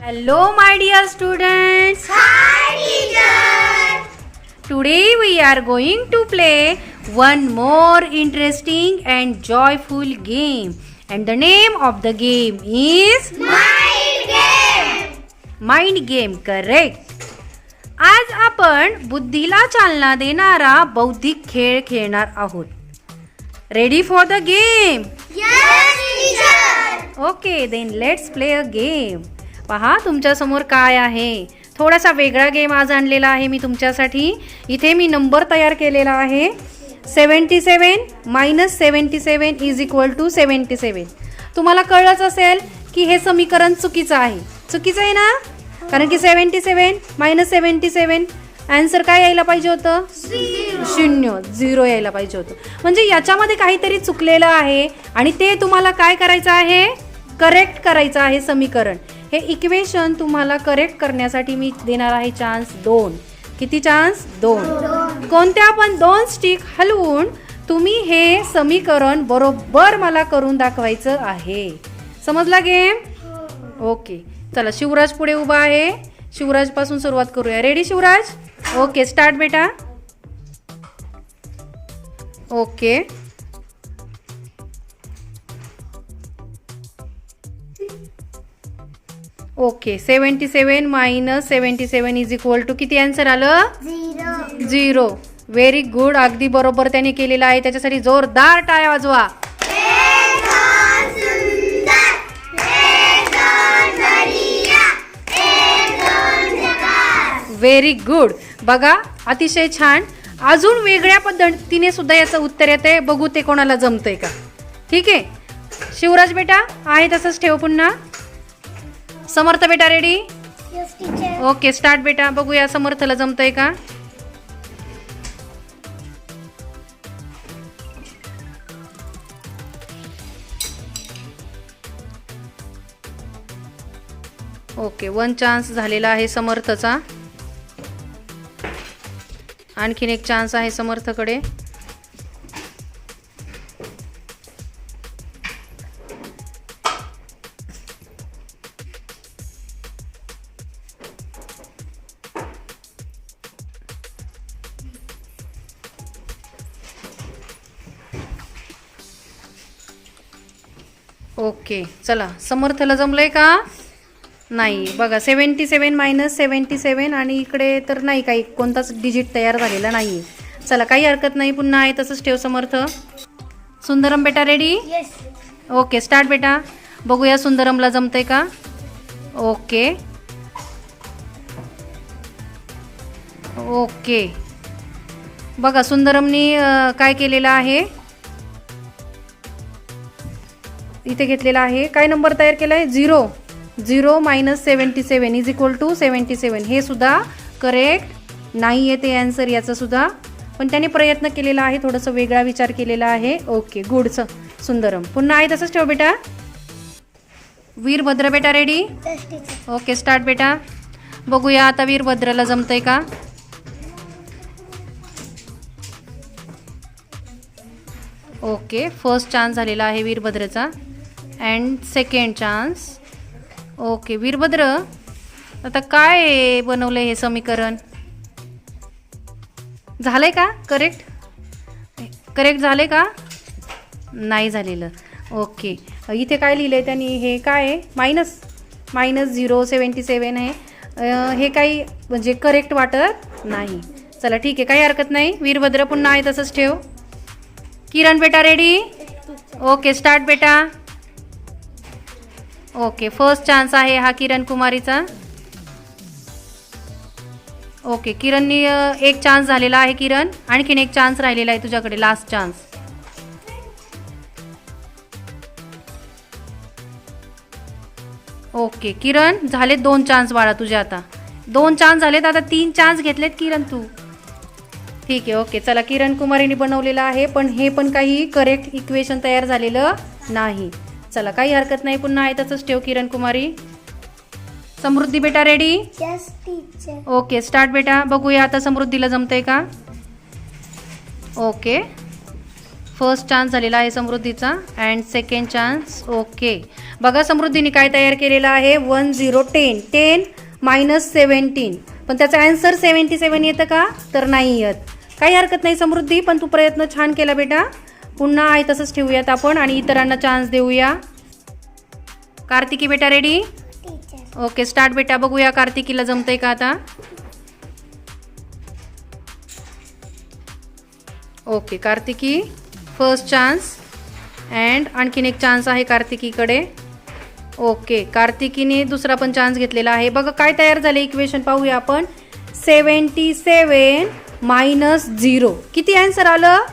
Hello, my dear students. Today we are going to play one more interesting and joyful game. And the name of the game is Mind Game. Correct. आज आपण बुद्धीला चालना देणारा बौद्धिक खेळ खेळणार आहोत ready for the game okay then let's play a game पहा तुमच्यासमोर काय आहे? थोडासा वेगळा गेम आज आणलेला आहे मी तुमच्यासाठी. इथे मी नंबर तयार केलेला आहे. Seventy seven minus seventy seven is equal to seventy seven तुम्हाला कळलंच असेल की हे समीकरण चुकीचं आहे. चुकीचं आहे ना? कारण की seventy seven minus seventy seven answer काय यायला पाहिजे होतं? शून्य. झिरो यायला पाहिजे होतं. म्हणजे याच्यामध्ये काहीतरी चुकलेलं आहे आणि ते तुम्हाला काय करायचं आहे? करेक्ट करायचं आहे समीकरण. हे इक्वेशन तुम्हाला करेक्ट करण्यासाठी मी देणार आहे चान्स दोन. किती चान्स दोन. कोणत्या पण दोन स्टिक हलवून तुम्ही हे समीकरण बरोबर मला करून दाखवायचं आहे. समजला गेम ओके चला शिवराज पुढे उभा आहे. शिवराजपासून सुरुवात करूया. रेडी शिवराज? ओके स्टार्ट बेटा. Okay okay seventy seven minus seventy seven is equal to किती आन्सर आलं? झिरो व्हेरी गुड अगदी बरोबर त्याने केलेलं आहे. त्याच्यासाठी जोरदार टाळ्या वाजवा. Very good. बघा अतिशय छान. अजून वेगळ्या पद्धतीने सुद्धा याचं उत्तर येते बघू ते कोणाला जमतंय का. ठीक आहे? शिवराज बेटा आहे तसंच ठेव पुन्हा. समर्थ बेटा रेडी ओके स्टार्ट बेटा. बघूया समर्थला जमतंय का. ओके वन चान्स झालेला आहे समर्थचा. आणखीन एक चान्स आहे समर्थकडे. ओके चला. समर्थला जमलंय का? नाही. बघा seventy seven minus seventy seven आणि इकडे तर नाही काही. कोणताच डिजिट तयार झालेला नाही. चला काही हरकत नाही. पुन्हा आहे तसंच ठेव समर्थ. सुंदरम बेटा रेडी ओके स्टार्ट बेटा. बघूया सुंदरमला जमतंय का? ओके ओके बघा सुंदरमनी काय केलेलं आहे? इथे घेतलेला आहे. काय नंबर तयार केला आहे zero zero minus seventy seven is equal to seventy seven हे सुद्धा करेक्ट नाही आहे ते ॲन्सर याचं सुद्धा. पण त्याने प्रयत्न केलेला आहे थोडंसं वेगळा विचार केलेला आहे. ओके गुडचं सुंदरम. पुन्हा आहे तसंच ठेव बेटा. वीरभद्र बेटा रेडी ओके स्टार्ट बेटा. बघूया आता वीरभद्रला जमतंय का? ओके फर्स्ट चान्स झालेला आहे वीरभद्रचा and second chance okay Virbhadra. आता काय बनवलं हे समीकरण? झालंय का? करेक्ट करेक्ट झाले का? नाही झालेलं. ओके. इथे काय लिहिलं आहे त्यांनी? हे काय आहे? Minus minus zero seventy seven आहे हे काही म्हणजे करेक्ट वाटत नाही. चला ठीक आहे काही हरकत नाही. वीरभद्र पुन्हा आहे तसंच ठेव. किरण बेटा रेडी ओके स्टार्ट बेटा. ओके फर्स्ट चान्स आहे हा किरण कुमारीचा. ओके किरणनी एक चान्स झालेला आहे किरण. आणखीन एक चान्स राहिलेला आहे तुझ्याकडे लास्ट चान्स ओके किरण झाले दोन चान्स बाळा तुझे आता. दोन चान्स झालेत आता तीन चान्स घेतलेत किरण तू. ठीक आहे ओके चला किरण कुमारीने बनवलेलं आहे पण हे पण काही करेक्ट इक्वेशन तयार झालेलं नाही. चला काही हरकत नाही. पुन्हा आहे तसंच ठेव किरण कुमारी समृद्धी बेटा रेडी. ओके स्टार्ट बेटा. बघूया आता समृद्धीला जमतंय का? ओके फर्स्ट चान्स झालेला आहे समृद्धीचा अँड सेकंड चान्स ओके बघा समृद्धीने काय तयार केलेलं आहे. One zero ten ten minus seventeen पण त्याचा आन्सर सेवन्टी सेवन येतं का? तर नाही येत. काही हरकत नाही समृद्धी पण तू प्रयत्न छान केला बेटा. पुन्हा आहे तसंच ठेवूयात आपण आणि इतरांना चान्स देऊया. कार्तिकी बेटा रेडी ओके स्टार्ट बेटा बघूया कार्तिकीला जमतंय का आता. Okay Kartiki first chance and आणखीन एक चान्स आहे कार्तिकीकडे. ओके कार्तिकीने दुसरा पण चान्स घेतलेला आहे. बघा काय तयार झाले इक्वेशन पाहूया आपण. सेवन्टी सेवन मायनस झिरो किती आन्सर आलं?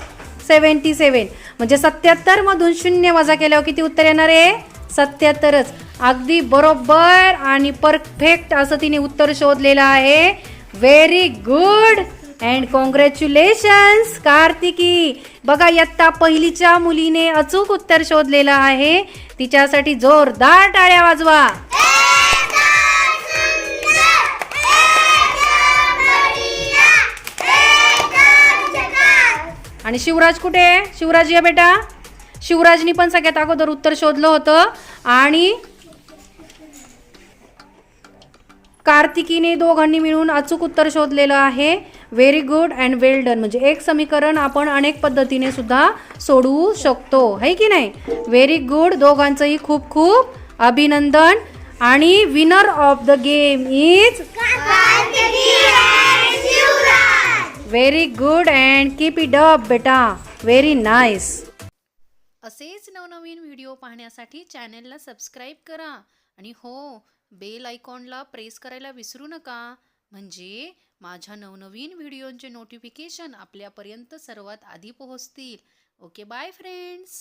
सेव्हन्टी सेवन म्हणजे सत्याहत्तर मधून शून्य वजा केल्यावर किती उत्तर येणार आहे? सत्याहत्तरच. अगदी बरोबर आणि परफेक्ट असं तिने उत्तर शोधलेलं आहे. Very good and congratulations Kartiki. बघा इयत्ता पहिलीच्या मुलीने अचूक उत्तर शोधलेलं आहे. तिच्यासाठी जोरदार टाळ्या वाजवा. आणि शिवराज कुठे आहे? शिवराज या बेटा. शिवराजनी पण सगळ्यात अगोदर उत्तर शोधलं होतं. आणि कार्तिकीने दोघांनी मिळून अचूक उत्तर शोधलेलं आहे. Very good and well done म्हणजे एक समीकरण आपण अनेक पद्धतीने सुद्धा सोडवू शकतो. है की नाही? व्हेरी गुड दोघांचंही खूप खूप अभिनंदन. आणि winner of the game is very good and keep it up बेटा. व्हेरी नाईस असेच नवनवीन व्हिडिओ पाहण्यासाठी चॅनेलला सबस्क्राईब करा. आणि हो बेल आयकॉनला प्रेस करायला विसरू नका. म्हणजे माझ्या नवनवीन व्हिडिओंचे नोटिफिकेशन आपल्यापर्यंत सर्वात आधी पोहोचतील. Okay bye friends